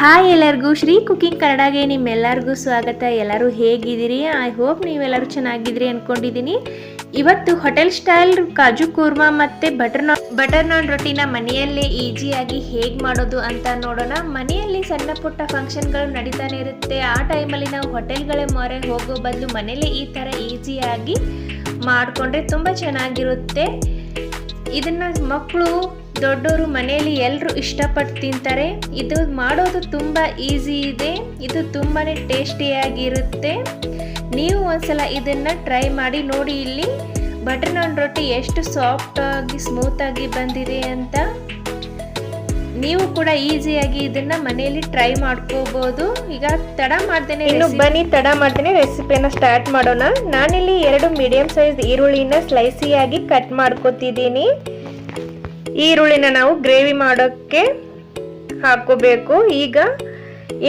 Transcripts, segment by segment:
Hi ಎಲ್ಲರಿಗೂ, Shri cooking ಕನ್ನಡಗೆ ನಿಮ್ಮೆಲ್ಲರಿಗೂ ಸ್ವಾಗತ. ಎಲ್ಲರೂ ಹೇಗಿದ್ದೀರಿ? ಐ ಹೋಪ್ ನೀವೆಲ್ಲರೂ ಚೆನ್ನಾಗಿದ್ದೀರಿ ಅಂದ್ಕೊಂಡಿದ್ದೀನಿ ಇವತ್ತು ಹೋಟೆಲ್ ಸ್ಟೈಲ್ ಕಾಜು ಕೂರ್ಮಾ ಮತ್ತು ಬಟರ್ ನಾನ್ ಬಟರ್ ನಾನ್ ರೊಟ್ಟಿನ ಮನೆಯಲ್ಲೇ ಈಜಿಯಾಗಿ ಹೇಗೆ ಮಾಡೋದು ಅಂತ ನೋಡೋಣ. ಮನೆಯಲ್ಲಿ ಸಣ್ಣ ಪುಟ್ಟ ಫಂಕ್ಷನ್ಗಳು ನಡೀತಾನೆ ಇರುತ್ತೆ. ಆ ಟೈಮಲ್ಲಿ ನಾವು ಹೋಟೆಲ್ಗಳೇ ಮೊರೆ ಹೋಗೋ ಬದಲು ಮನೆಯಲ್ಲೇ ಈ ಥರ ಈಜಿಯಾಗಿ ಮಾಡಿಕೊಂಡ್ರೆ ತುಂಬ ಚೆನ್ನಾಗಿರುತ್ತೆ. ಇದನ್ನು ಮಕ್ಕಳು ದೊಡ್ಡವರು ಮನೆಯಲ್ಲಿ ಎಲ್ಲರೂ ಇಷ್ಟಪಟ್ಟು ತಿಂತಾರೆ. ಇದು ಮಾಡೋದು ತುಂಬ ಈಸಿ ಇದೆ. ಇದು ತುಂಬಾ ಟೇಸ್ಟಿಯಾಗಿರುತ್ತೆ. ನೀವು ಒಂದ್ಸಲ ಇದನ್ನು ಟ್ರೈ ಮಾಡಿ ನೋಡಿ ಇಲ್ಲಿ. ಬಟರ್ ನಾನ್ ರೊಟ್ಟಿ ಎಷ್ಟು ಸಾಫ್ಟಾಗಿ ಸ್ಮೂತಾಗಿ ಬಂದಿದೆ ಅಂತ. ನೀವು ಕೂಡ ಈಸಿಯಾಗಿ ಇದನ್ನ ಮನೆಯಲ್ಲಿ ಟ್ರೈ ಮಾಡ್ಕೋಬಹುದು ಈಗ ತಡ ಮಾಡ್ದೇನೆ ಇನ್ನು ಬನ್ನಿ ತಡ ಮಾಡ್ತೇನೆ ರೆಸಿಪಿನ ಸ್ಟಾರ್ಟ್ ಮಾಡೋಣ. ನಾನಿಲ್ಲಿ ಎರಡು ಮೀಡಿಯಂ ಸೈಜ್ ಈರುಳ್ಳಿನ ಸ್ಲೈಸಿಯಾಗಿ ಕಟ್ ಮಾಡ್ಕೊತಿದ್ದೀನಿ. ಈರುಳ್ಳಿನ ನಾವು ಗ್ರೇವಿ ಮಾಡೋಕ್ಕೆ ಹಾಕೋಬೇಕು ಈಗ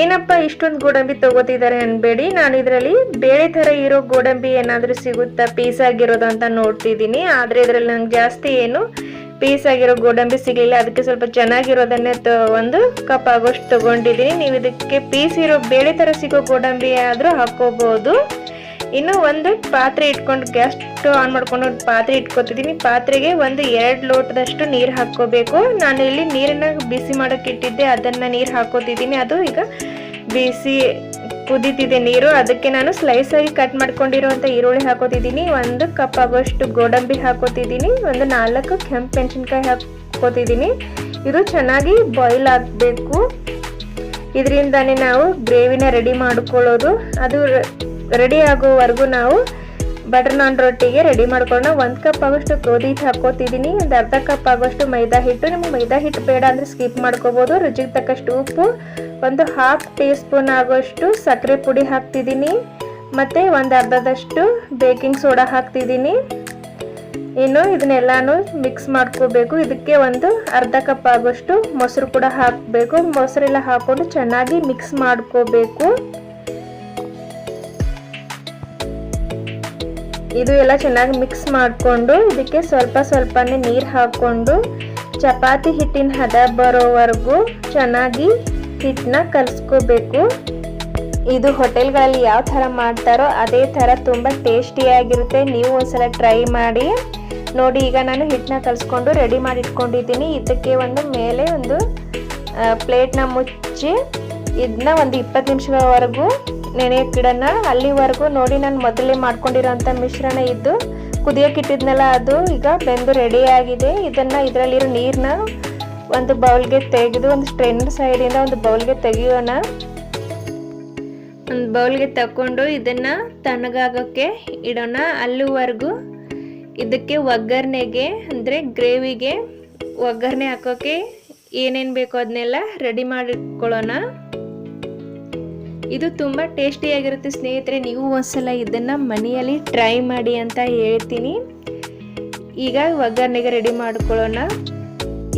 ಏನಪ್ಪ ಇಷ್ಟೊಂದು ಗೋಡಂಬಿ ತಗೋತಿದ್ದಾರೆ ಅನ್ಬೇಡಿ. ನಾನು ಇದರಲ್ಲಿ ಬೇಳೆ ಥರ ಇರೋ ಗೋಡಂಬಿ ಏನಾದರೂ ಸಿಗುತ್ತಾ? ಪೀಸ್ ಆಗಿರೋದು ಅಂತ ನೋಡ್ತಿದ್ದೀನಿ. ಆದರೆ ಇದರಲ್ಲಿ ನಂಗೆ ಜಾಸ್ತಿ ಏನು ಪೀಸ್ ಆಗಿರೋ ಗೋಡಂಬಿ ಸಿಗಲಿಲ್ಲ. ಅದಕ್ಕೆ ಸ್ವಲ್ಪ ಚೆನ್ನಾಗಿರೋದನ್ನೇ ತ, ಒಂದು ಕಪ್ ಆಗೋಷ್ಟು ತಗೊಂಡಿದ್ದೀನಿ. ನೀವು ಇದಕ್ಕೆ ಪೀಸ್ ಇರೋ ಬೇಳೆ ಥರ ಸಿಗೋ ಗೋಡಂಬಿ ಆದರೂ ಹಾಕೋಬಹುದು ಇನ್ನು ಒಂದು ಪಾತ್ರೆ ಇಟ್ಕೊಂಡು ಗ್ಯಾಸ್ ಆನ್ ಮಾಡ್ಕೊಂಡು ಒಂದು ಪಾತ್ರೆ ಇಟ್ಕೊತಿದ್ದೀನಿ. ಪಾತ್ರೆಗೆ ಒಂದು ಎರಡು ಲೋಟದಷ್ಟು ನೀರು ಹಾಕೋಬೇಕು ನಾನು ಇಲ್ಲಿ ನೀರನ್ನ ಬಿಸಿ ಮಾಡೋಕೆ ಇಟ್ಟಿದ್ದೆ. ಅದನ್ನು ನೀರು ಹಾಕೋತಿದ್ದೀನಿ ಅದು ಈಗ ಬಿಸಿ ಕುದೀತಿದೆ ನೀರು. ಅದಕ್ಕೆ ನಾನು ಸ್ಲೈಸ್ ಆಗಿ ಕಟ್ ಮಾಡ್ಕೊಂಡಿರುವಂಥ ಈರುಳ್ಳಿ ಹಾಕೋತಿದ್ದೀನಿ ಒಂದು ಕಪ್ ಆಗೋಷ್ಟು ಗೋಡಂಬಿ ಹಾಕೋತಿದ್ದೀನಿ ಒಂದು ನಾಲ್ಕು ಕೆಂಪು ಮೆಣಸಿನ್ಕಾಯಿ ಹಾಕೋತಿದ್ದೀನಿ ಇದು ಚೆನ್ನಾಗಿ ಬಾಯ್ಲ್ ಆಗಬೇಕು. ಇದರಿಂದಾನೇ ನಾವು ಗ್ರೇವಿನ ರೆಡಿ ಮಾಡ್ಕೊಳ್ಳೋದು. ಅದು ರೆಡಿ ಆಗೋವರೆಗೂ ನಾವು ಬಟರ್ ನಾನ್ ರೊಟ್ಟಿಗೆ ರೆಡಿ ಮಾಡ್ಕೊಂಡು ಒಂದು ಕಪ್ ಆಗೋಷ್ಟು ಗೋಧಿ ಹಿಟ್ಟು ಹಾಕೋತಿದ್ದೀನಿ ಒಂದು ಅರ್ಧ ಕಪ್ ಆಗೋಷ್ಟು ಮೈದಾ ಹಿಟ್ಟು. ನಿಮ್ಗೆ ಮೈದಾ ಹಿಟ್ಟು ಬೇಡ ಅಂದರೆ ಸ್ಕಿಪ್ ಮಾಡ್ಕೋಬೋದು. ರುಚಿಗೆ ತಕ್ಕಷ್ಟು ಉಪ್ಪು, ಒಂದು ಹಾಫ್ ಟೀ ಸ್ಪೂನ್ ಆಗೋಷ್ಟು ಸಕ್ಕರೆ ಪುಡಿ ಹಾಕ್ತಿದ್ದೀನಿ ಮತ್ತು ಒಂದು ಅರ್ಧದಷ್ಟು ಬೇಕಿಂಗ್ ಸೋಡಾ ಹಾಕ್ತಿದ್ದೀನಿ ಇನ್ನು ಇದನ್ನೆಲ್ಲಾನು ಮಿಕ್ಸ್ ಮಾಡ್ಕೋಬೇಕು. ಇದಕ್ಕೆ ಒಂದು ಅರ್ಧ ಕಪ್ ಆಗೋಷ್ಟು ಮೊಸರು ಕೂಡ ಹಾಕಬೇಕು. ಮೊಸರೆಲ್ಲ ಹಾಕೊಂಡು ಚೆನ್ನಾಗಿ ಮಿಕ್ಸ್ ಮಾಡ್ಕೋಬೇಕು. ಇದು ಎಲ್ಲ ಚೆನ್ನಾಗಿ ಮಿಕ್ಸ್ ಮಾಡಿಕೊಂಡು ಇದಕ್ಕೆ ಸ್ವಲ್ಪ ಸ್ವಲ್ಪನೇ ನೀರು ಹಾಕ್ಕೊಂಡು ಚಪಾತಿ ಹಿಟ್ಟಿನ ಹದ ಬರೋವರೆಗೂ ಚೆನ್ನಾಗಿ ಹಿಟ್ಟನ್ನ ಕಲಸ್ಕೋಬೇಕು. ಇದು ಹೋಟೆಲ್ಗಳಲ್ಲಿ ಯಾವ ಥರ ಮಾಡ್ತಾರೋ ಅದೇ ಥರ ತುಂಬ ಟೇಸ್ಟಿಯಾಗಿರುತ್ತೆ. ನೀವು ಒಂದ್ಸಲ ಟ್ರೈ ಮಾಡಿ. ನೋಡಿ, ಈಗ ನಾನು ಹಿಟ್ಟನ್ನ ಕಲಿಸ್ಕೊಂಡು ರೆಡಿ ಮಾಡಿ ಇಟ್ಕೊಂಡಿದ್ದೀನಿ ಇದಕ್ಕೆ ಒಂದು ಮೇಲೆ ಒಂದು ಪ್ಲೇಟ್ನ ಮುಚ್ಚಿ ಇದನ್ನ ಒಂದು ಇಪ್ಪತ್ತು ನಿಮಿಷದವರೆಗೂ ನೆನೆಯಕ್ಕಿಡೋಣ ಅಲ್ಲಿವರೆಗೂ ನೋಡಿ ನಾನು ಮೊದಲೇ ಮಾಡ್ಕೊಂಡಿರೋಂಥ ಮಿಶ್ರಣ ಇದ್ದು ಕುದಿಯೋಕ್ಕಿಟ್ಟಿದ್ನಲ್ಲ ಅದು, ಈಗ ಬೆಂದು ರೆಡಿ ಆಗಿದೆ. ಇದನ್ನು ಇದರಲ್ಲಿರೋ ನೀರನ್ನ ಒಂದು ಬೌಲ್ಗೆ ತೆಗೆದು, ಒಂದು ಸ್ಟ್ರೈನರ್ ಸೈಡಿಂದ ಒಂದು ಬೌಲ್ಗೆ ತೆಗಿಯೋಣ. ಒಂದು ಬೌಲ್ಗೆ ತಗೊಂಡು ಇದನ್ನು ತಣ್ಣಗಾಗೋಕ್ಕೆ ಇಡೋಣ. ಅಲ್ಲಿವರೆಗೂ ಇದಕ್ಕೆ ಒಗ್ಗರಣೆಗೆ, ಅಂದರೆ ಗ್ರೇವಿಗೆ ಒಗ್ಗರಣೆ ಹಾಕೋಕ್ಕೆ ಏನೇನು ಬೇಕೋ ಅದನ್ನೆಲ್ಲ ರೆಡಿ ಮಾಡಿಟ್ಕೊಳ್ಳೋಣ ಇದು ತುಂಬ ಟೇಸ್ಟಿಯಾಗಿರುತ್ತೆ ಸ್ನೇಹಿತರೆ, ನೀವು ಒಂದ್ಸಲ ಇದನ್ನು ಮನೆಯಲ್ಲಿ ಟ್ರೈ ಮಾಡಿ ಅಂತ ಹೇಳ್ತೀನಿ. ಈಗ ಒಗ್ಗರಣೆಗೆ ರೆಡಿ ಮಾಡ್ಕೊಳ್ಳೋಣ.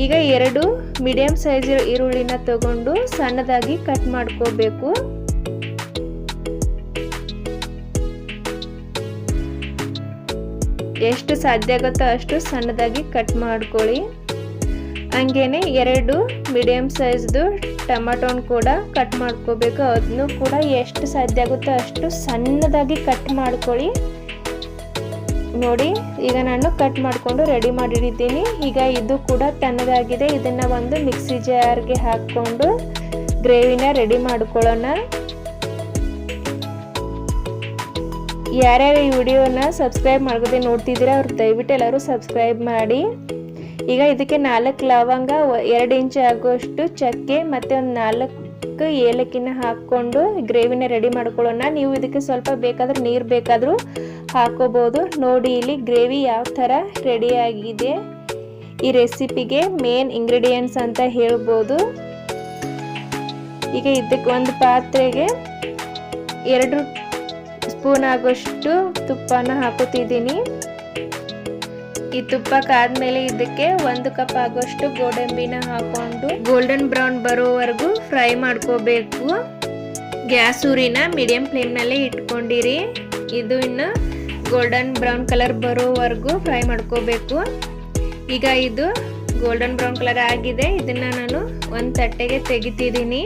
ಈಗ ಎರಡು ಮೀಡಿಯಮ್ ಸೈಜ್ ಈರುಳ್ಳಿನ ತಗೊಂಡು ಸಣ್ಣದಾಗಿ ಕಟ್ ಮಾಡ್ಕೋಬೇಕು. ಎಷ್ಟು ಸಾಧ್ಯ ಆಗುತ್ತೋ ಅಷ್ಟು ಸಣ್ಣದಾಗಿ ಕಟ್ ಮಾಡ್ಕೊಳ್ಳಿ. ಹಂಗೇನೆ ಎರಡು ಮೀಡಿಯಮ್ ಸೈಜ್ದು ಟೊಮಾಟೋನ್ ಕೂಡ ಕಟ್ ಮಾಡ್ಕೋಬೇಕು. ಅದನ್ನು ಕೂಡ ಎಷ್ಟು ಸಾಧ್ಯ ಆಗುತ್ತೋ ಅಷ್ಟು ಸಣ್ಣದಾಗಿ ಕಟ್ ಮಾಡ್ಕೊಳ್ಳಿ. ನೋಡಿ, ಈಗ ನಾನು ಕಟ್ ಮಾಡಿಕೊಂಡು ರೆಡಿ ಮಾಡಿಡಿದ್ದೀನಿ ಈಗ ಇದು ಕೂಡ ತಣ್ಣಗಾಗಿದೆ. ಇದನ್ನು ಒಂದು ಮಿಕ್ಸಿ ಜಾರ್ಗೆ ಹಾಕ್ಕೊಂಡು ಗ್ರೇವಿನ ರೆಡಿ ಮಾಡ್ಕೊಳ್ಳೋಣ. ಯಾರ್ಯಾರು ಈ ವಿಡಿಯೋನ ಸಬ್ಸ್ಕ್ರೈಬ್ ಮಾಡ್ಕೋದೆ ನೋಡ್ತಿದ್ದೀರಾ, ಅವ್ರು ದಯವಿಟ್ಟು ಎಲ್ಲರೂ ಸಬ್ಸ್ಕ್ರೈಬ್ ಮಾಡಿ. ಈಗ ಇದಕ್ಕೆ ನಾಲ್ಕು ಲವಂಗ, ಎರಡು ಇಂಚ್ ಆಗುವಷ್ಟು ಚಕ್ಕೆ ಮತ್ತು ಒಂದು ನಾಲ್ಕು ಏಲಕ್ಕಿನ ಹಾಕ್ಕೊಂಡು ಗ್ರೇವಿನ ರೆಡಿ ಮಾಡ್ಕೊಳ್ಳೋಣ. ನೀವು ಇದಕ್ಕೆ ಸ್ವಲ್ಪ ಬೇಕಾದ್ರೆ ನೀರು ಬೇಕಾದರೂ ಹಾಕೋಬೋದು. ನೋಡಿ ಇಲ್ಲಿ ಗ್ರೇವಿ ಯಾವ ಥರ ರೆಡಿಯಾಗಿದೆ ಈ ರೆಸಿಪಿಗೆ ಮೇನ್ ಇಂಗ್ರೀಡಿಯೆಂಟ್ಸ್ ಅಂತ ಹೇಳ್ಬೋದು. ಈಗ ಇದಕ್ಕೆ ಒಂದು ಪಾತ್ರೆಗೆ ಎರಡು ಸ್ಪೂನ್ ಆಗೋಷ್ಟು ತುಪ್ಪನ ಹಾಕೋತಿದ್ದೀನಿ ಈ ತುಪ್ಪ ಕಾದ್ಮೇಲೆ ಇದಕ್ಕೆ ಒಂದು ಕಪ್ ಆಗೋಷ್ಟು ಗೋಡಂಬಿನ ಹಾಕೊಂಡು ಗೋಲ್ಡನ್ ಬ್ರೌನ್ ಬರೋವರೆಗೂ ಫ್ರೈ ಮಾಡ್ಕೋಬೇಕು. ಗ್ಯಾಸ್ ಉರಿನ ಮೀಡಿಯಂ ಫ್ಲೇಮ್ನಲ್ಲೇ ಇಟ್ಕೊಂಡಿರಿ. ಇದು ಇನ್ನು ಗೋಲ್ಡನ್ ಬ್ರೌನ್ ಕಲರ್ ಬರೋವರೆಗೂ ಫ್ರೈ ಮಾಡ್ಕೋಬೇಕು. ಈಗ ಇದು ಗೋಲ್ಡನ್ ಬ್ರೌನ್ ಕಲರ್ ಆಗಿದೆ. ಇದನ್ನು ನಾನು ಒಂದು ತಟ್ಟೆಗೆ ತೆಗಿತಿದ್ದೀನಿ.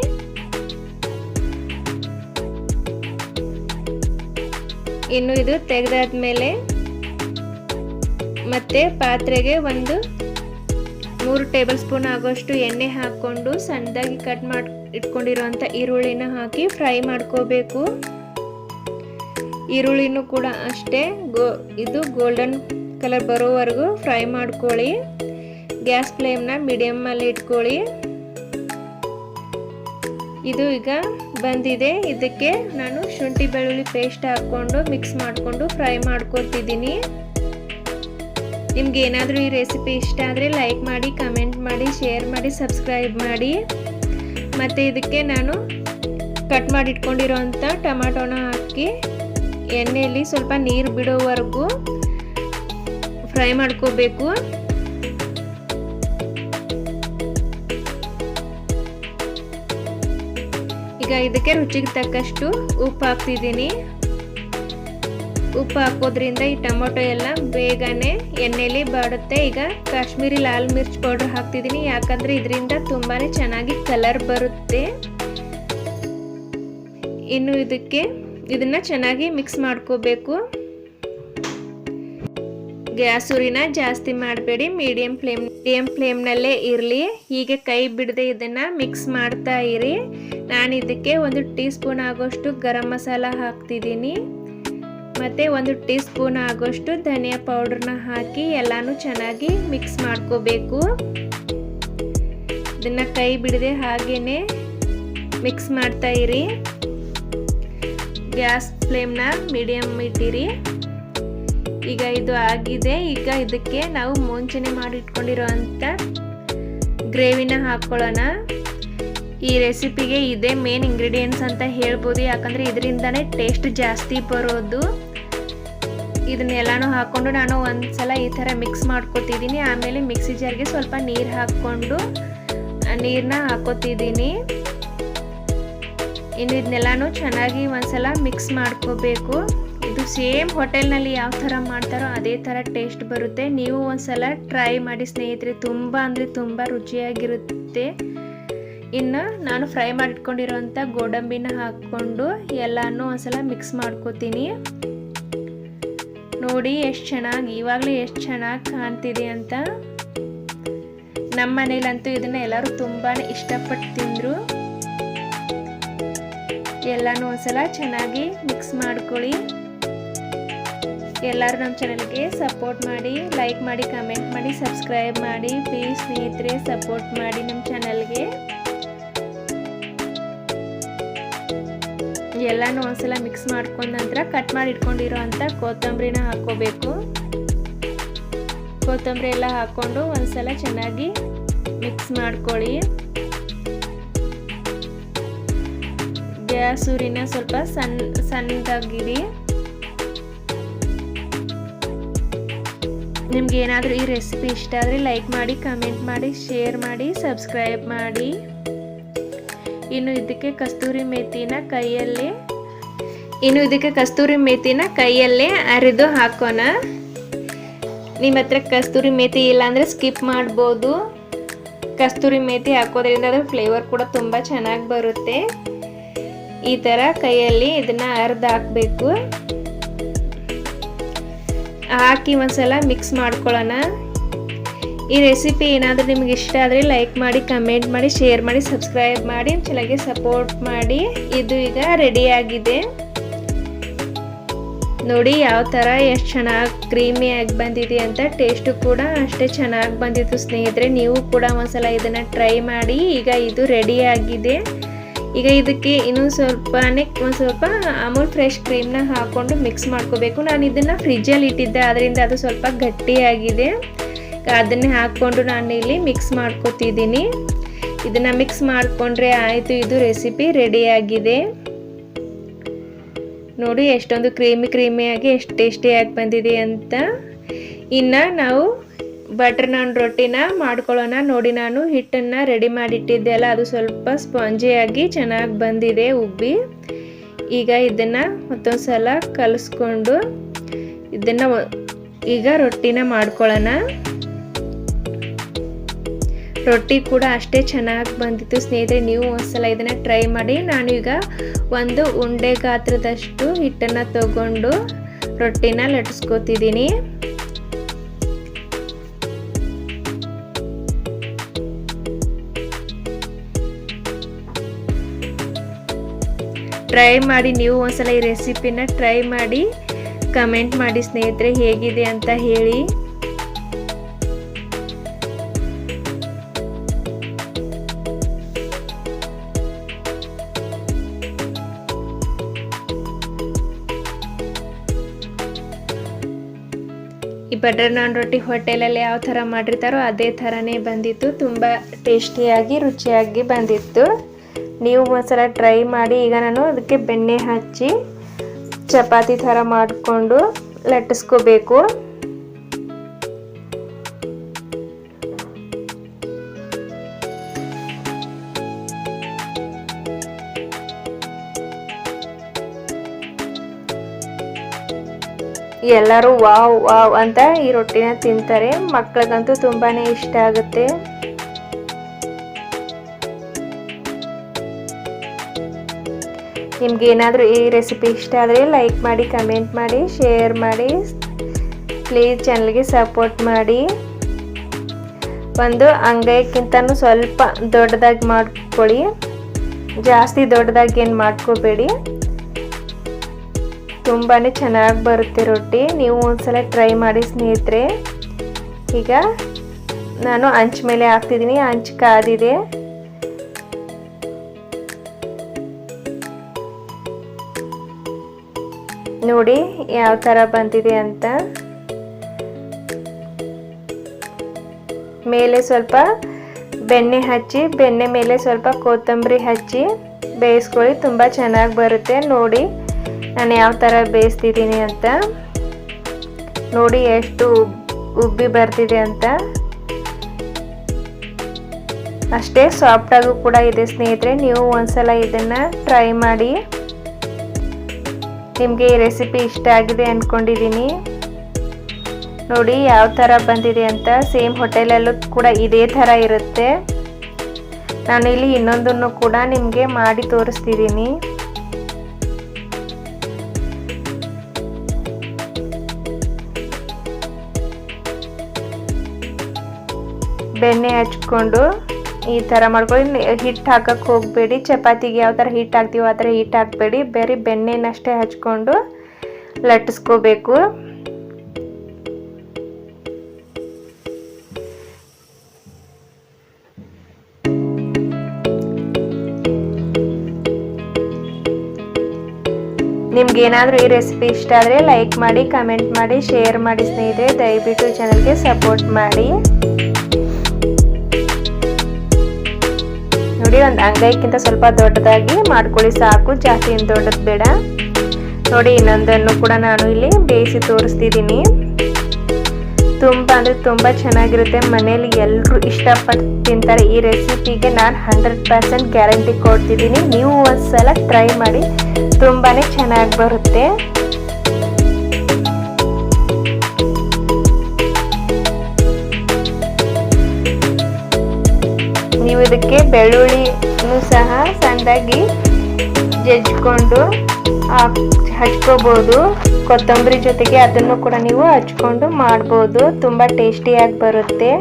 ಇನ್ನು ಇದು ತೆಗೆದಾದ್ಮೇಲೆ ಮತ್ತೆ ಪಾತ್ರೆಗೆ ಒಂದು ಮೂರು ಟೇಬಲ್ ಸ್ಪೂನ್ ಆಗೋಷ್ಟು ಎಣ್ಣೆ ಹಾಕ್ಕೊಂಡು ಸಣ್ಣದಾಗಿ ಕಟ್ ಮಾಡಿ ಇಟ್ಕೊಂಡಿರೋಂಥ ಈರುಳ್ಳಿನ ಹಾಕಿ ಫ್ರೈ ಮಾಡ್ಕೋಬೇಕು. ಈರುಳ್ಳಿನೂ ಕೂಡ ಅಷ್ಟೇ. ಗೋ ಇದು ಗೋಲ್ಡನ್ ಕಲರ್ ಬರೋವರೆಗೂ ಫ್ರೈ ಮಾಡ್ಕೊಳ್ಳಿ. ಗ್ಯಾಸ್ ಫ್ಲೇಮ್ನ ಮೀಡಿಯಮ್ಮಲ್ಲಿ ಇಟ್ಕೊಳ್ಳಿ. ಇದು ಈಗ ಬಂದಿದೆ. ಇದಕ್ಕೆ ನಾನು ಶುಂಠಿ ಬೆಳ್ಳುಳ್ಳಿ ಪೇಸ್ಟ್ ಹಾಕ್ಕೊಂಡು ಮಿಕ್ಸ್ ಮಾಡಿಕೊಂಡು ಫ್ರೈ ಮಾಡ್ಕೊತಿದ್ದೀನಿ. ನಿಮ್ಗೆ ಏನಾದರೂ ಈ ರೆಸಿಪಿ ಇಷ್ಟ ಆದರೆ ಲೈಕ್ ಮಾಡಿ ಕಮೆಂಟ್ ಮಾಡಿ ಶೇರ್ ಮಾಡಿ ಸಬ್ಸ್ಕ್ರೈಬ್ ಮಾಡಿ. ಮತ್ತು ಇದಕ್ಕೆ ನಾನು ಕಟ್ ಮಾಡಿ ಇಟ್ಕೊಂಡಿರೋಂಥ ಟೊಮಾಟೋನ ಹಾಕಿ ಎಣ್ಣೆಯಲ್ಲಿ ಸ್ವಲ್ಪ ನೀರು ಬಿಡೋವರೆಗೂ ಫ್ರೈ ಮಾಡ್ಕೋಬೇಕು. ಈಗ ಇದಕ್ಕೆ ರುಚಿಗೆ ತಕ್ಕಷ್ಟು ಉಪ್ಪು ಹಾಕ್ತಿದ್ದೀನಿ. ಉಪ್ಪು ಹಾಕೋದ್ರಿಂದ ಈ ಟೊಮೊಟೊ ಎಲ್ಲ ಬೇಗನೆ ಎಣ್ಣೆಲಿ ಬಾಡುತ್ತೆ. ಈಗ ಕಾಶ್ಮೀರಿ ಲಾಲ್ ಮಿರ್ಚ್ ಪೌಡ್ರ್ ಹಾಕ್ತಿದ್ದೀನಿ ಯಾಕಂದ್ರೆ ಇದರಿಂದ ತುಂಬಾ ಚೆನ್ನಾಗಿ ಕಲರ್ ಬರುತ್ತೆ. ಇನ್ನು ಇದಕ್ಕೆ ಇದನ್ನ ಚೆನ್ನಾಗಿ ಮಿಕ್ಸ್ ಮಾಡ್ಕೋಬೇಕು. ಗ್ಯಾಸ್ ಉರಿನ ಜಾಸ್ತಿ ಮಾಡಬೇಡಿ. ಮೀಡಿಯಂ ಫ್ಲೇಮ್ ಮೀಡಿಯಂ ಫ್ಲೇಮ್ನಲ್ಲೇ ಇರಲಿ. ಹೀಗೆ ಕೈ ಬಿಡದೆ ಇದನ್ನು ಮಿಕ್ಸ್ ಮಾಡ್ತಾ ಇರಿ. ನಾನು ಇದಕ್ಕೆ ಒಂದು ಟೀ ಸ್ಪೂನ್ ಆಗೋಷ್ಟು ಗರಂ ಮಸಾಲ ಹಾಕ್ತಿದ್ದೀನಿ ಮತ್ತು ಒಂದು ಟೀ ಸ್ಪೂನ್ ಆಗೋಷ್ಟು ಧನಿಯಾ ಪೌಡ್ರನ್ನ ಹಾಕಿ ಎಲ್ಲಾನು ಚೆನ್ನಾಗಿ ಮಿಕ್ಸ್ ಮಾಡ್ಕೋಬೇಕು. ಇದನ್ನು ಕೈ ಬಿಡದೆ ಹಾಗೇನೆ ಮಿಕ್ಸ್ ಮಾಡ್ತಾ ಇರಿ. ಗ್ಯಾಸ್ ಫ್ಲೇಮ್ನ ಮೀಡಿಯಮ್ ಇಟ್ಟಿರಿ. ಈಗ ಇದು ಆಗಿದೆ. ಈಗ ಇದಕ್ಕೆ ನಾವು ಮುಂಚೆನೆ ಮಾಡಿ ಇಟ್ಕೊಂಡಿರೋ ಅಂಥ ಗ್ರೇವಿನ ಹಾಕ್ಕೊಳ್ಳೋಣ. ಈ ರೆಸಿಪಿಗೆ ಇದೇ ಮೇನ್ ಇಂಗ್ರೀಡಿಯೆಂಟ್ಸ್ ಅಂತ ಹೇಳ್ಬೋದು. ಯಾಕಂದರೆ ಇದರಿಂದನೇ ಟೇಸ್ಟ್ ಜಾಸ್ತಿ ಬರೋದು. ಇದನ್ನೆಲ್ಲನೂ ಹಾಕ್ಕೊಂಡು ನಾನು ಒಂದು ಸಲ ಈ ಥರ ಮಿಕ್ಸ್ ಮಾಡ್ಕೋತಿದ್ದೀನಿ. ಆಮೇಲೆ ಮಿಕ್ಸಿ ಜಾರ್ಗೆ ಸ್ವಲ್ಪ ನೀರು ಹಾಕ್ಕೊಂಡು ನೀರನ್ನ ಹಾಕೋತಿದ್ದೀನಿ. ಇನ್ನು ಇದನ್ನೆಲ್ಲನೂ ಚೆನ್ನಾಗಿ ಒಂದ್ಸಲ ಮಿಕ್ಸ್ ಮಾಡ್ಕೋಬೇಕು. ಇದು ಸೇಮ್ ಹೋಟೆಲ್ನಲ್ಲಿ ಯಾವ ಥರ ಮಾಡ್ತಾರೋ ಅದೇ ಥರ ಟೇಸ್ಟ್ ಬರುತ್ತೆ. ನೀವು ಒಂದ್ಸಲ ಟ್ರೈ ಮಾಡಿ ಸ್ನೇಹಿತರೆ, ತುಂಬ ಅಂದರೆ ತುಂಬ ರುಚಿಯಾಗಿರುತ್ತೆ. ಇನ್ನು ನಾನು ಫ್ರೈ ಮಾಡಿಟ್ಕೊಂಡಿರೋಂಥ ಗೋಡಂಬಿನ ಹಾಕ್ಕೊಂಡು ಎಲ್ಲನೂ ಒಂದ್ಸಲ ಮಿಕ್ಸ್ ಮಾಡ್ಕೋತೀನಿ. ನೋಡಿ ಎಷ್ಟು ಚೆನ್ನಾಗಿ, ಇವಾಗಲೇ ಎಷ್ಟು ಚೆನ್ನಾಗಿ ಕಾಣ್ತಿದೆ ಅಂತ. ನಮ್ಮ ಮನೇಲಂತೂ ಇದನ್ನ ಎಲ್ಲರೂ ತುಂಬಾ ಇಷ್ಟಪಟ್ಟು ತಿಂದರು. ಎಲ್ಲನೂ ಒಂದ್ಸಲ ಚೆನ್ನಾಗಿ ಮಿಕ್ಸ್ ಮಾಡ್ಕೊಳ್ಳಿ. ಎಲ್ಲರೂ ನಮ್ಮ ಚಾನಲ್ಗೆ ಸಪೋರ್ಟ್ ಮಾಡಿ ಲೈಕ್ ಮಾಡಿ ಕಮೆಂಟ್ ಮಾಡಿ ಸಬ್ಸ್ಕ್ರೈಬ್ ಮಾಡಿ. ಪ್ಲೀಸ್ ಸ್ನೇಹಿತರೆ ಸಪೋರ್ಟ್ ಮಾಡಿ ನಮ್ಮ ಚಾನಲ್ಗೆ ಎಲ್ಲನೂ ಒಂದ್ಸಲ ಮಿಕ್ಸ್ ಮಾಡ್ಕೊಂಡ ನಂತರ ಕಟ್ ಮಾಡಿ ಇಟ್ಕೊಂಡಿರೋ ಅಂಥ ಕೊತ್ತಂಬರಿನ ಹಾಕೋಬೇಕು ಕೊತ್ತಂಬರಿ ಎಲ್ಲ ಹಾಕ್ಕೊಂಡು ಒಂದ್ಸಲ ಚೆನ್ನಾಗಿ ಮಿಕ್ಸ್ ಮಾಡ್ಕೊಳ್ಳಿ. ಗ್ಯಾಸ್ ಊರಿನ ಸ್ವಲ್ಪ ಸಣ್ಣ ಸಣ್ಣದಾಗಿರಿ. ನಿಮ್ಗೆ ಏನಾದರೂ ಈ ರೆಸಿಪಿ ಇಷ್ಟ ಆದರೆ ಲೈಕ್ ಮಾಡಿ ಕಮೆಂಟ್ ಮಾಡಿ ಶೇರ್ ಮಾಡಿ ಸಬ್ಸ್ಕ್ರೈಬ್ ಮಾಡಿ. ಇನ್ನು ಇದಕ್ಕೆ ಕಸ್ತೂರಿ ಮೇಥಿನ ಕೈಯಲ್ಲೇ ಇನ್ನು ಇದಕ್ಕೆ ಕಸ್ತೂರಿ ಮೇತಿನ ಕೈಯಲ್ಲೇ ಅರಿದು ಹಾಕೋಣ. ನಿಮ್ಮ ಹತ್ರ ಕಸ್ತೂರಿ ಮೇತಿ ಇಲ್ಲ ಅಂದರೆ ಸ್ಕಿಪ್ ಮಾಡ್ಬೋದು. ಕಸ್ತೂರಿ ಮೇಥಿ ಹಾಕೋದ್ರಿಂದ ಅದರ ಫ್ಲೇವರ್ ಕೂಡ ತುಂಬ ಚೆನ್ನಾಗಿ ಬರುತ್ತೆ. ಈ ಥರ ಕೈಯಲ್ಲಿ ಇದನ್ನು ಅರ್ಧ ಹಾಕಬೇಕು. ಹಾಕಿ ಒಂದ್ಸಲ ಮಿಕ್ಸ್ ಮಾಡ್ಕೊಳ್ಳೋಣ. ಈ ರೆಸಿಪಿ ಏನಾದರೂ ನಿಮ್ಗೆ ಇಷ್ಟ ಆದರೆ ಲೈಕ್ ಮಾಡಿ ಕಮೆಂಟ್ ಮಾಡಿ ಶೇರ್ ಮಾಡಿ ಸಬ್ಸ್ಕ್ರೈಬ್ ಮಾಡಿ ಚೆನ್ನಾಗಿ ಸಪೋರ್ಟ್ ಮಾಡಿ. ಇದು ಈಗ ರೆಡಿಯಾಗಿದೆ ನೋಡಿ ಯಾವ ಥರ ಎಷ್ಟು ಚೆನ್ನಾಗಿ ಕ್ರೀಮಿಯಾಗಿ ಬಂದಿದೆ ಅಂತ ಟೇಸ್ಟು ಕೂಡ ಅಷ್ಟೇ ಚೆನ್ನಾಗಿ ಬಂದಿತ್ತು ಸ್ನೇಹಿತರೆ. ನೀವು ಕೂಡ ಒಂದ್ಸಲ ಇದನ್ನು ಟ್ರೈ ಮಾಡಿ. ಈಗ ಇದು ರೆಡಿಯಾಗಿದೆ ಈಗ ಇದಕ್ಕೆ ಇನ್ನೊಂದು ಸ್ವಲ್ಪನೇ, ಒಂದು ಸ್ವಲ್ಪ ಅಮೂಲ್ ಫ್ರೆಶ್ ಕ್ರೀಮ್ನ ಹಾಕ್ಕೊಂಡು ಮಿಕ್ಸ್ ಮಾಡ್ಕೋಬೇಕು. ನಾನು ಇದನ್ನು ಫ್ರಿಜ್ಜಲ್ಲಿ ಇಟ್ಟಿದ್ದೆ ಅದರಿಂದ ಅದು ಸ್ವಲ್ಪ ಗಟ್ಟಿಯಾಗಿದೆ. ಅದನ್ನೇ ಹಾಕ್ಕೊಂಡು ನಾನು ಇಲ್ಲಿ ಮಿಕ್ಸ್ ಮಾಡ್ಕೋತಿದ್ದೀನಿ. ಇದನ್ನು ಮಿಕ್ಸ್ ಮಾಡಿಕೊಂಡ್ರೆ ಆಯಿತು, ಇದು ರೆಸಿಪಿ ರೆಡಿಯಾಗಿದೆ ನೋಡಿ, ಎಷ್ಟೊಂದು ಕ್ರೀಮಿ ಕ್ರೀಮಿಯಾಗಿ ಎಷ್ಟು ಟೇಸ್ಟಿಯಾಗಿ ಬಂದಿದೆ ಅಂತ. ಇನ್ನು ನಾವು ಬಟರ್ ನಾನ್ ರೊಟ್ಟಿನ ಮಾಡ್ಕೊಳ್ಳೋಣ. ನೋಡಿ, ನಾನು ಹಿಟ್ಟನ್ನು ರೆಡಿ ಮಾಡಿಟ್ಟಿದ್ದೆ ಅಲ್ಲ ಅದು ಸ್ವಲ್ಪ ಸ್ಪಾಂಜಿಯಾಗಿ ಚೆನ್ನಾಗಿ ಬಂದಿದೆ ಉಬ್ಬಿ. ಈಗ ಇದನ್ನು ಮತ್ತೊಂದು ಸಲ ಕಲಸ್ಕೊಂಡು ಇದನ್ನು ಈಗ ರೊಟ್ಟಿನ ಮಾಡ್ಕೊಳ್ಳೋಣ. ರೊಟ್ಟಿ ಕೂಡ ಅಷ್ಟೇ ಚೆನ್ನಾಗಿ ಬಂದಿತ್ತು. ಸ್ನೇಹಿತರೆ, ನೀವು ಒಂದ್ಸಲ ಇದನ್ನು ಟ್ರೈ ಮಾಡಿ, ನಾನು ಈಗ ಒಂದು ಉಂಡೆ ಗಾತ್ರದಷ್ಟು ಹಿಟ್ಟನ್ನು ತಗೊಂಡು ರೊಟ್ಟಿನ ಲಟ್ಸ್ಕೋತಿದ್ದೀನಿ ಟ್ರೈ ಮಾಡಿ, ನೀವು ಒಂದ್ಸಲ ಈ ರೆಸಿಪಿನ ಟ್ರೈ ಮಾಡಿ ಕಮೆಂಟ್ ಮಾಡಿ ಸ್ನೇಹಿತರೆ, ಹೇಗಿದೆ ಅಂತ ಹೇಳಿ. ಈ ಬಟರ್ ನಾನ್ ರೊಟ್ಟಿ ಹೋಟೆಲಲ್ಲಿ ಯಾವ ಥರ ಮಾಡಿರ್ತಾರೋ ಅದೇ ಥರನೇ ಬಂದಿತ್ತು. ತುಂಬ ಟೇಸ್ಟಿಯಾಗಿ, ರುಚಿಯಾಗಿ ಬಂದಿತ್ತು. ನೀವು ಒಂದ್ಸಲ ಟ್ರೈ ಮಾಡಿ, ಈಗ ನಾನು ಅದಕ್ಕೆ ಬೆಣ್ಣೆ ಹಚ್ಚಿ, ಚಪಾತಿ ಥರ ಮಾಡಿಕೊಂಡು ಲಟ್ಟಿಸ್ಕೋಬೇಕು. ಎಲ್ಲರೂ ವಾವ್ ವಾವ್ ಅಂತ ಈ ರೊಟ್ಟಿನ ತಿಂತಾರೆ. ಮಕ್ಳಿಗಂತೂ ತುಂಬಾ ಇಷ್ಟ ಆಗುತ್ತೆ. ನಿಮ್ಗೆ ಏನಾದರೂ ಈ ರೆಸಿಪಿ ಇಷ್ಟ ಆದರೆ ಲೈಕ್ ಮಾಡಿ ಕಮೆಂಟ್ ಮಾಡಿ ಶೇರ್ ಮಾಡಿ. ಪ್ಲೀಸ್ ಚಾನಲ್ಗೆ ಸಪೋರ್ಟ್ ಮಾಡಿ. ಒಂದು ಅಂಗೈಕ್ಕಿಂತನೂ ಸ್ವಲ್ಪ ದೊಡ್ಡದಾಗಿ ಮಾಡ್ಕೊಳ್ಳಿ ಜಾಸ್ತಿ ದೊಡ್ಡದಾಗಿ ಏನು ಮಾಡ್ಕೋಬೇಡಿ. ತುಂಬಾ ಚೆನ್ನಾಗಿ ಬರುತ್ತೆ ರೊಟ್ಟಿ. ನೀವು ಒಂದ್ಸಲ ಟ್ರೈ ಮಾಡಿ ಸ್ನೇಹಿತರೆ. ಈಗ ನಾನು ಹಂಚ್ ಮೇಲೆ ಹಾಕ್ತಿದ್ದೀನಿ. ಹಂಚ್ ಕಾದಿದೆ. ನೋಡಿ ಯಾವ ಥರ ಬಂದಿದೆ ಅಂತ. ಮೇಲೆ ಸ್ವಲ್ಪ ಬೆಣ್ಣೆ ಹಚ್ಚಿ, ಬೆಣ್ಣೆ ಮೇಲೆ ಸ್ವಲ್ಪ ಕೊತ್ತಂಬರಿ ಹಚ್ಚಿ ಬೇಯಿಸ್ಕೊಳ್ಳಿ. ತುಂಬ ಚೆನ್ನಾಗಿ ಬರುತ್ತೆ. ನೋಡಿ. ನಾನು ಯಾವ ಥರ ಬೇಯಿಸ್ತಿದ್ದೀನಿ ಅಂತ. ನೋಡಿ ಎಷ್ಟು ಉಬ್ಬಿ ಬರ್ತಿದೆ ಅಂತ. ಅಷ್ಟೇ ಸಾಫ್ಟಾಗೂ ಕೂಡ ಇದೆ ಸ್ನೇಹಿತರೆ, ನೀವು ಒಂದ್ಸಲ ಇದನ್ನು ಟ್ರೈ ಮಾಡಿ. ನಿಮಗೆ ಈ ರೆಸಿಪಿ ಇಷ್ಟ ಆಗಿದೆ ಅಂದ್ಕೊಂಡಿದ್ದೀನಿ ನೋಡಿ ಯಾವ ಥರ ಬಂದಿದೆ ಅಂತ. ಸೇಮ್ ಹೋಟೆಲಲ್ಲೂ ಕೂಡ ಇದೇ ಥರ ಇರುತ್ತೆ. ನಾನು ಇಲ್ಲಿ ಇನ್ನೊಂದನ್ನು ಕೂಡ ನಿಮಗೆ ಮಾಡಿ ತೋರಿಸ್ತಿದ್ದೀನಿ. ಬೆಣ್ಣೆ ಹಚ್ಕೊಂಡು ಈ ಥರ ಮಾಡ್ಕೊಳ್ಳಿ ಹಿಟ್ಟು ಹಾಕಕ್ಕೆ ಹೋಗಬೇಡಿ. ಚಪಾತಿಗೆ ಯಾವ ಥರ ಹಿಟ್ಟು ಹಾಕ್ತೀವೋ ಆ ಥರ ಹಿಟ್ಟು ಹಾಕಬೇಡಿ. ಬೇರೆ ಬೆಣ್ಣೆನಷ್ಟೇ ಹಚ್ಕೊಂಡು ಲಟ್ಟಿಸ್ಕೋಬೇಕು. ನಿಮ್ಗೆ ಏನಾದರೂ ಈ ರೆಸಿಪಿ ಇಷ್ಟ ಆದರೆ ಲೈಕ್ ಮಾಡಿ ಕಮೆಂಟ್ ಮಾಡಿ ಶೇರ್ ಮಾಡಿ ಸ್ನೇಹಿತರೆ. ದಯವಿಟ್ಟು ಚಾನಲ್ಗೆ ಸಪೋರ್ಟ್ ಮಾಡಿ. ನೋಡಿ ಒಂದು ಅಂಗೈಕ್ಕಿಂತ ಸ್ವಲ್ಪ ದೊಡ್ಡದಾಗಿ ಮಾಡ್ಕೊಳ್ಳಿ ಸಾಕು. ಜಾಸ್ತಿ ಏನು ದೊಡ್ಡದು ಬೇಡ. ನೋಡಿ, ಇನ್ನೊಂದನ್ನು ಕೂಡ ನಾನು ಇಲ್ಲಿ ಬೇಯಿಸಿ ತೋರಿಸ್ತಿದ್ದೀನಿ. ತುಂಬ ಅಂದರೆ ತುಂಬ ಚೆನ್ನಾಗಿರುತ್ತೆ. ಮನೆಯಲ್ಲಿ ಎಲ್ಲರೂ ಇಷ್ಟಪಟ್ಟು ತಿಂತಾರೆ. ಈ ರೆಸಿಪಿಗೆ ನಾನು ಹಂಡ್ರೆಡ್ ಪರ್ಸೆಂಟ್ ಗ್ಯಾರಂಟಿ ಕೊಡ್ತಿದ್ದೀನಿ. ನೀವು ಒಂದ್ಸಲ ಟ್ರೈ ಮಾಡಿ ತುಂಬಾ ಚೆನ್ನಾಗಿ ಬರುತ್ತೆ. ನೀವು ಇದಕ್ಕೆ ಬೆಳ್ಳುಳ್ಳಿನೂ ಸಹ ಸಣ್ಣದಾಗಿ ಜಜ್ಕೊಂಡು ಹಚ್ಕೋಬೋದು. ಕೊತ್ತಂಬರಿ ಜೊತೆಗೆ ಅದನ್ನು ಕೂಡ ನೀವು ಹಚ್ಕೊಂಡು ಮಾಡ್ಬೋದು. ತುಂಬ ಟೇಸ್ಟಿಯಾಗಿ ಬರುತ್ತೆ.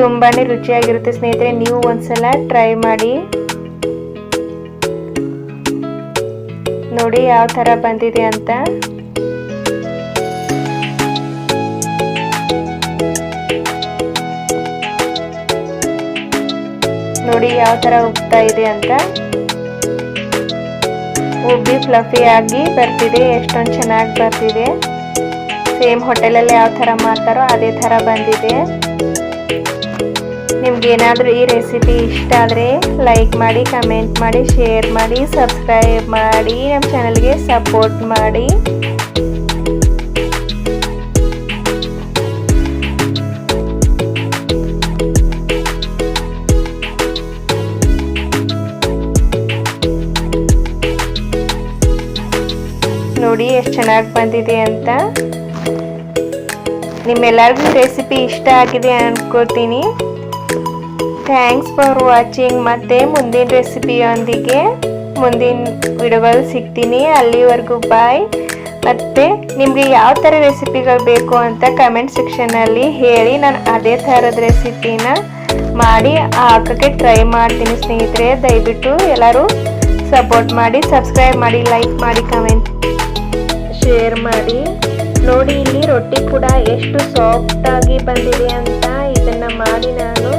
ತುಂಬಾ ರುಚಿಯಾಗಿರುತ್ತೆ ಸ್ನೇಹಿತರೆ, ನೀವು ಒಂದ್ಸಲ ಟ್ರೈ ಮಾಡಿ. ನೋಡಿ ಯಾವ ಥರ ಬಂದಿದೆ ಅಂತ. ನೋಡಿ ಯಾವ ಥರ ಉಬ್ತಾ ಇದೆ ಅಂತ. ಉಬ್ಬಿ ಫ್ಲಫಿ ಆಗಿ ಬರ್ತಿದೆ, ಎಷ್ಟೊಂದು ಚೆನ್ನಾಗಿ ಬರ್ತಿದೆ. ಸೇಮ್ ಹೋಟೆಲಲ್ಲಿ ಯಾವ ಥರ ಮಾಡ್ತಾರೋ ಅದೇ ಥರ ಬಂದಿದೆ. ನಿಮ್ಗೇನಾದರೂ ಈ ರೆಸಿಪಿ ಇಷ್ಟ ಆದರೆ ಲೈಕ್ ಮಾಡಿ ಕಮೆಂಟ್ ಮಾಡಿ ಶೇರ್ ಮಾಡಿ ಸಬ್ಸ್ಕ್ರೈಬ್ ಮಾಡಿ ನಮ್ಮ ಚಾನಲ್ಗೆ ಸಪೋರ್ಟ್ ಮಾಡಿ. ಎಷ್ಟು ಚೆನ್ನಾಗಿ ಬಂದಿದೆ ಅಂತ. ನಿಮ್ಮೆಲ್ಲರಿಗೂ ರೆಸಿಪಿ ಇಷ್ಟ ಆಗಿದೆ ಅಂದ್ಕೋತೀನಿ ಥ್ಯಾಂಕ್ಸ್ ಫಾರ್ ವಾಚಿಂಗ್ ಮತ್ತೆ ಮುಂದಿನ ರೆಸಿಪಿಯೊಂದಿಗೆ ಮುಂದಿನ ವಿಡಿಯೋಗಳು ಸಿಗ್ತೀನಿ. ಅಲ್ಲಿವರೆಗೂ ಬಾಯ್ ಮತ್ತು ನಿಮಗೆ ಯಾವ ಥರ ರೆಸಿಪಿಗಳು ಬೇಕು ಅಂತ ಕಮೆಂಟ್ ಸೆಕ್ಷನಲ್ಲಿ ಹೇಳಿ. ನಾನು ಅದೇ ಥರದ ರೆಸಿಪಿನ ಮಾಡಿ ಹಾಕೋಕ್ಕೆ ಟ್ರೈ ಮಾಡ್ತೀನಿ ಸ್ನೇಹಿತರೆ. ದಯವಿಟ್ಟು ಎಲ್ಲರೂ ಸಪೋರ್ಟ್ ಮಾಡಿ ಸಬ್ಸ್ಕ್ರೈಬ್ ಮಾಡಿ ಲೈಕ್ ಮಾಡಿ ಕಮೆಂಟ್ ಶೇರ್ ಮಾಡಿ. ನೋಡಿ, ಇಲ್ಲಿ ರೊಟ್ಟಿ ಕೂಡ ಎಷ್ಟು ಸಾಫ್ಟ್ ಆಗಿ ಬಂದಿದೆ ಅಂತ ಇದನ್ನ ಮಾಡಿ ನಾನು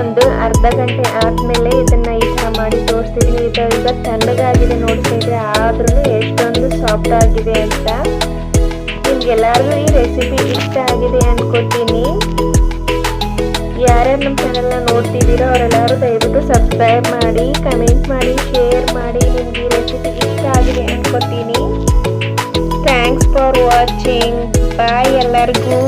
ಒಂದು ಅರ್ಧ ಗಂಟೆ ಆದ್ಮೇಲೆ ಇದನ್ನ ಈ ಥರ ಮಾಡಿ ತೋರಿಸ್ತಿದ್ದೀನಿ ಇದು ಈಗ ತಣ್ಣಗಾಗಿದೆ ನೋಡ್ತಿದ್ರೆ ಆದ್ರೂ ಎಷ್ಟೊಂದು ಸಾಫ್ಟ್ ಆಗಿದೆ ಅಂತ ನಿಮ್ಗೆಲ್ಲರಿಗೂ ಈ ರೆಸಿಪಿ ಇಷ್ಟ ಆಗಿದೆ ಅನ್ಕೋತೀನಿ. ಯಾರ್ಯಾರು ನಮ್ಮ ಚಾನಲ್ನ ನೋಡ್ತಿದ್ದೀರೋ ಅವರೆಲ್ಲರೂ ದಯವಿಟ್ಟು ಸಬ್ಸ್ಕ್ರೈಬ್ ಮಾಡಿ ಕಮೆಂಟ್ ಮಾಡಿ ಶೇರ್ ಮಾಡಿ. ನಿಮ್ಗೆ ಈ ರೆಸಿಪಿ ಇಷ್ಟ ಆಗಿದೆ ಅನ್ಕೋತೀನಿ. ಥ್ಯಾಂಕ್ಸ್ ಫಾರ್ ವಾಚಿಂಗ್ ಬಾಯ್ ಎಲ್ಲರಿಗೂ